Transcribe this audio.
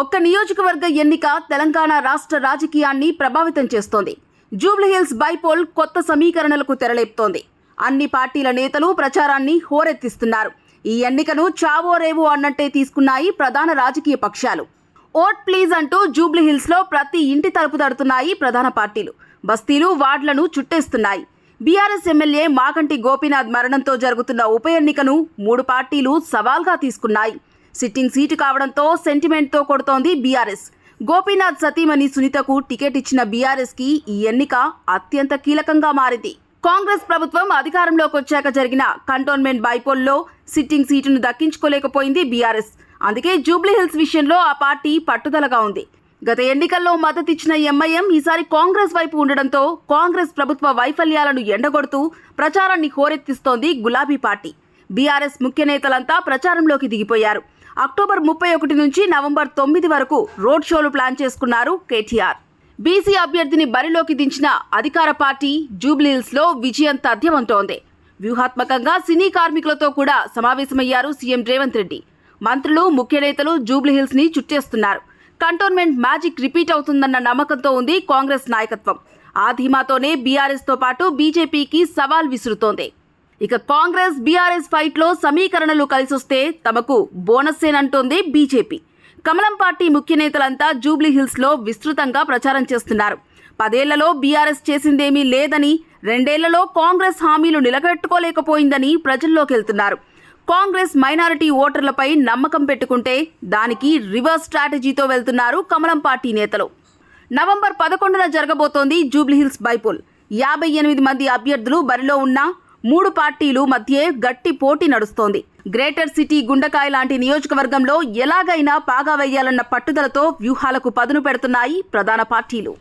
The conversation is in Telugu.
ఒక్క నియోజకవర్గ ఎన్నిక తెలంగాణ రాష్ట్ర రాజకీయాన్ని ప్రభావితం చేస్తోంది. జూబ్లీహిల్స్ బైపోల్ కొత్త సమీకరణలకు తెరలేపుతోంది. అన్ని పార్టీల నేతలు ప్రచారాన్ని హోరెత్తిస్తున్నారు. ఈ ఎన్నికను చావో రేవో అన్నట్టే తీసుకున్నాయి ప్రధాన రాజకీయ పక్షాలు. ఓట్ ప్లీజ్ అంటూ జూబ్లీహిల్స్లో ప్రతి ఇంటి తలుపు తడుతున్నాయి ప్రధాన పార్టీలు. బస్తీలు వార్డులను చుట్టేస్తున్నాయి. బీఆర్ఎస్ ఎమ్మెల్యే మాగంటి గోపీనాథ్ మరణంతో జరుగుతున్న ఉప ఎన్నికను మూడు పార్టీలు సవాల్గా తీసుకున్నాయి. సిట్టింగ్ సీటు కావడంతో సెంటిమెంట్తో కొడుతోంది బీఆర్ఎస్. గోపీనాథ్ సతీమణి సునీతకు టికెట్ ఇచ్చిన బీఆర్ఎస్కి ఈ ఎన్నిక అత్యంత కీలకంగా మారింది. కాంగ్రెస్ ప్రభుత్వం అధికారంలోకి వచ్చాక జరిగిన కంటోన్మెంట్ బైపోల్లో సిట్టింగ్ సీటును దక్కించుకోలేకపోయింది బీఆర్ఎస్. అందుకే జూబ్లీహిల్స్ విషయంలో ఆ పార్టీ పట్టుదలగా ఉంది. గత ఎన్నికల్లో మద్దతిచ్చిన ఎంఐఎం ఈసారి కాంగ్రెస్ వైపు ఉండడంతో కాంగ్రెస్ ప్రభుత్వ వైఫల్యాలను ఎండగొడుతూ ప్రచారాన్ని హోరెత్తిస్తోంది గులాబీ పార్టీ. బీఆర్ఎస్ ముఖ్య నేతలంతా ప్రచారంలోకి దిగిపోయారు. అక్టోబర్ ముప్పై ఒకటి నుంచి నవంబర్ తొమ్మిది వరకు రోడ్ షోలు ప్లాన్ చేసుకున్నారు కేటీఆర్. బీసీ అభ్యర్థిని బరిలోకి దించిన అధికార పార్టీ జూబ్లీహిల్స్లో విజయం తథ్యమంటోంది వ్యూహాత్మకంగా సినీ కార్మికులతో కూడా సమావేశమయ్యారు సీఎం రేవంత్ రెడ్డి. మంత్రులు ముఖ్య నేతలు జూబ్లీహిల్స్ని చుట్టేస్తున్నారు. కంటోన్మెంట్ మ్యాజిక్ రిపీట్ అవుతుందన్న నమ్మకంతో ఉంది కాంగ్రెస్ నాయకత్వం. ఆ ధీమాతోనే బీఆర్ఎస్తో పాటు బీజేపీకి సవాల్ విసురుతోంది. ఇక కాంగ్రెస్ బీఆర్ఎస్ ఫైట్లో సమీకరణలు కలిసొస్తే తమకు బోనస్సేనంటోంది బీజేపీ. కమలం పార్టీ ముఖ్య నేతలంతా జూబ్లీహిల్స్లో విస్తృతంగా ప్రచారం చేస్తున్నారు. పదేళ్ళలో బీఆర్ఎస్ చేసిందేమీ లేదని రెండేళ్ళలో కాంగ్రెస్ హామీలు నిలబెట్టుకోలేకపోయిందని ప్రజల్లోకి వెళ్తున్నారు కాంగ్రెస్ మైనారిటీ ఓటర్లపై నమ్మకం పెట్టుకుంటే దానికి రివర్స్ స్ట్రాటజీతో వెళ్తున్నారు కమలం పార్టీ నేతలు. నవంబర్ పదకొండున జరగబోతోంది జూబ్లీహిల్స్ బైపోల్. యాభై ఎనిమిది మంది అభ్యర్థులు బరిలో ఉన్న మూడు పార్టీలు మధ్యే గట్టి పోటీ నడుస్తోంది. గ్రేటర్ సిటీ గుండకాయ లాంటి నియోజకవర్గంలో ఎలాగైనా పాగా వేయాలన్న పట్టుదలతో వ్యూహాలకు పదును పెడుతున్నాయి ప్రధాన పార్టీలు.